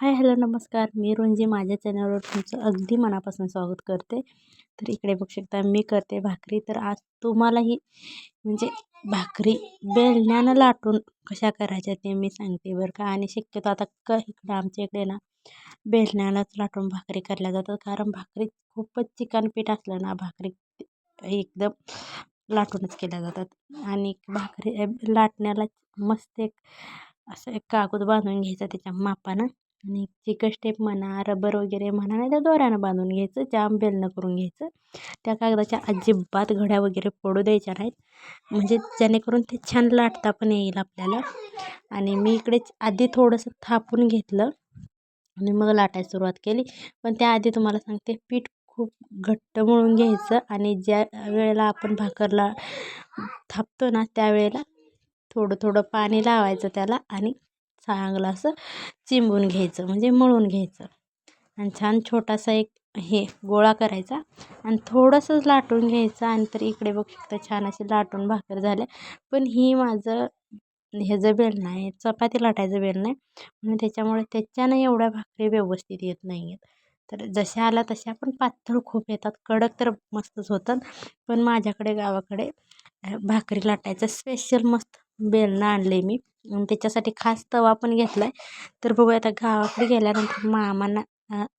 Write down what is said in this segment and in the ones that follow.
Hi hello नमस्कार. मी रुंजी. माझ्या चॅनलवर तुमचं अगदी मनापासून स्वागत करते. तर इकडे बघू शकता मी करते भाकरी. तर आज तुम्हालाही म्हणजे भाकरी बेलण्यानं लाटून कशा करायच्या ते मी सांगते बरं का. आणि शक्यतो आता क इकडं आमच्या इकडे ना बेलण्यानंच लाटून भाकरी करल्या जातात. कारण भाकरी खूपच चिकन पीठ असलं ना भाकरी एकदम लाटूनच केल्या जातात. आणि भाकरी लाटण्याला मस्त एक असं एक कागद बांधून घ्यायचा त्याच्या मापानं. आणि चिकट स्टेप म्हणा रबर वगैरे म्हणा नाही तर दोऱ्यानं बांधून घ्यायचं जाम बेलनं करून घ्यायचं. त्या कागदाच्या अजिबात घड्या वगैरे पडू द्यायच्या नाहीत. म्हणजे जेणेकरून ते छान लाटता पण येईल आपल्याला. आणि मी इकडे आधी थोडंसं थापून घेतलं आणि मग लाटायला सुरुवात केली. पण त्याआधी तुम्हाला सांगते पीठ खूप घट्ट मळून घ्यायचं आणि ज्या वेळेला आपण भाकरला थापतो ना त्यावेळेला थोडं थोडं पाणी लावायचं त्याला आणि चांगलं असं चिंबून घ्यायचं म्हणजे मळून घ्यायचं. आणि छान छोटासा एक हे गोळा करायचा आणि थोडंसंच लाटून घ्यायचं आणि तर इकडे बघू शकता छान अशी लाटून भाकर झाल्या. पण ही माझं ह्याचं बेल नाही चपाती लाटायचं बेल नाही म्हणून त्याच्यामुळे त्याच्यानं एवढ्या भाकरी व्यवस्थित येत नाही आहेत तर जशा आल्या तशा पण पातळ खूप येतात कडक तर मस्तच होतात. पण माझ्याकडे गावाकडे भाकरी लाटायचं स्पेशल मस्त बेलणं आणलं आहे मी त्याच्यासाठी खास तवा पण घेतला आहे तर बघूया आता गावाकडे गेल्यानंतर मामांना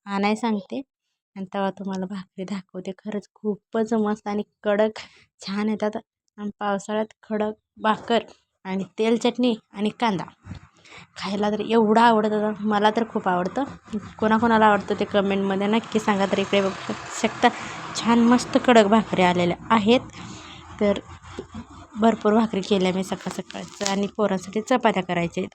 आणाय सांगते. आणि तेव्हा तुम्हाला भाकरी दाखवते. खरंच खूपच मस्त आणि कडक छान येतात. आणि पावसाळ्यात खडक भाकर आणि तेल चटणी आणि कांदा. खायला तर एवढं आवडतं मला तर खूप आवडतं. कोणाकोणाला आवडतं ते कमेंटमध्ये नक्की सांगा तर इकडे बघू शकता. छान मस्त कडक भाकरी आलेल्या आहेत. तर भरपूर भाकरी केल्या मी सकाळ सकाळचं आणि पोरांसाठी चपात्या करायच्या आहेत.